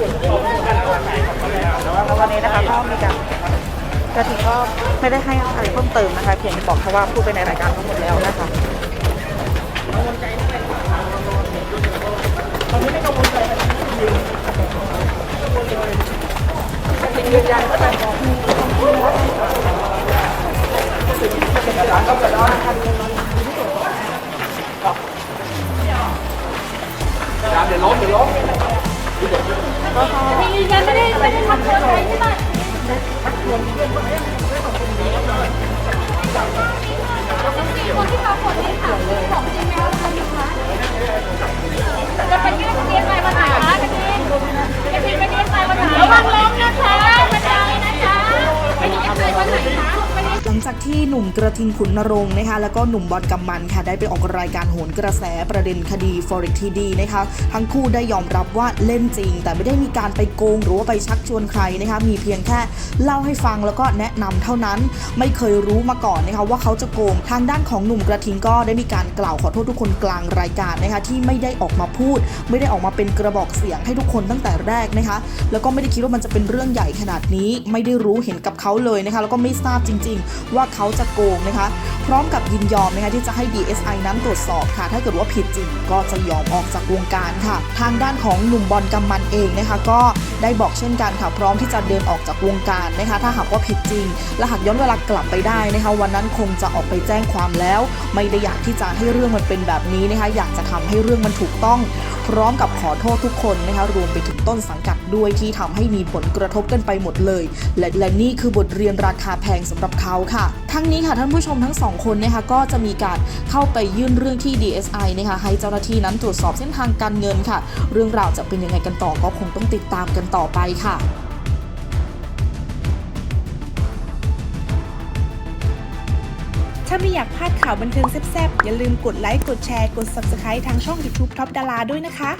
วันนี้นะคะก็มีการกระทิงก็ไม่ได้ให้อะไรเพิ่มเติมนะคะ เพียงบอกแค่ว่าพูดไปในรายการทั้งหมดแล้วนะคะตอนกรงวลใจยืนยันว่าจะเป็นการต้องกระด้ ยืนยันไม่ได้ไม่ได้ทำคนไทยใช่ไหมคนที่มาคนนี้ถามของ ที่หนุ่มกระทิงขุนนรงค์นะคะแล้วก็หนุ่มบอลกำมันค่ะได้ไปออกรายการโหนกระแสประเด็นคดี Forex TD นะคะทั้งคู่ได้ยอมรับว่าเล่นจริง แต่ไม่ได้มีการไปโกงหรือว่าไปชักชวนใครนะคะมีเพียงแค่เล่าให้ฟังแล้วก็แนะนำเท่านั้นไม่เคยรู้มาก่อนนะคะว่าเขาจะโกงทางด้านของหนุ่มกระทิงก็ได้มีการกล่าวขอโทษทุกคนกลางรายการนะคะที่ไม่ได้ออกมาพูด ไม่ได้ออกมาเป็นกระบอกเสียงให้ทุกคนตั้งแต่แรกนะคะแล้วก็ไม่ได้คิดว่ามันจะเป็นเรื่องใหญ่ขนาดนี้ ไม่ได้รู้เห็นกับเขาเลยนะคะแล้วก็ไม่ทราบจริง ๆ ว่าเขาจะโกงนะคะ พร้อมกับยินยอมนะคะที่จะให้ DSI นั้นตรวจสอบค่ะ ถ้าเกิดว่าผิดจริงก็จะยอมออกจากวงการค่ะ ทางด้านของหนุ่มบอลกำมันเองนะคะ ก็ได้บอกเช่นกันค่ะ พร้อมที่จะเดินออกจากวงการนะคะ ถ้าหากว่าผิดจริง และหากย้อนเวลากลับไปได้นะคะ วันนั้นคงจะออกไปแจ้งความแล้ว ไม่ได้อยากที่จะให้เรื่องมันเป็นแบบนี้นะคะ อยากจะทำให้เรื่องมันถูกต้อง พร้อมกับขอโทษทุกคนนะคะ รวมไปถึงต้นสังกัดด้วยที่ทำให้มีผลกระทบกันไปหมดเลย และและนี่คือบทเรียนราคาแพงสำหรับเขาค่ะทั้งนี้ค่ะท่านผู้ชมทั้งสองคนนะคะก็จะมีการเข้าไปยื่นเรื่องที่ DSI นะคะให้เจ้าหน้าที่นั้นตรวจสอบเส้นทางการเงินค่ะ เรื่องราวจะเป็นยังไงกันต่อก็คงต้องติดตามกันต่อไปค่ะถ้าไม่อยากพลาดข่าวบันเทิงแซ่บๆ อย่าลืมกดไลค์ กดแชร์ กด Subscribe ทางช่อง YouTube Top ดาราด้วยนะคะ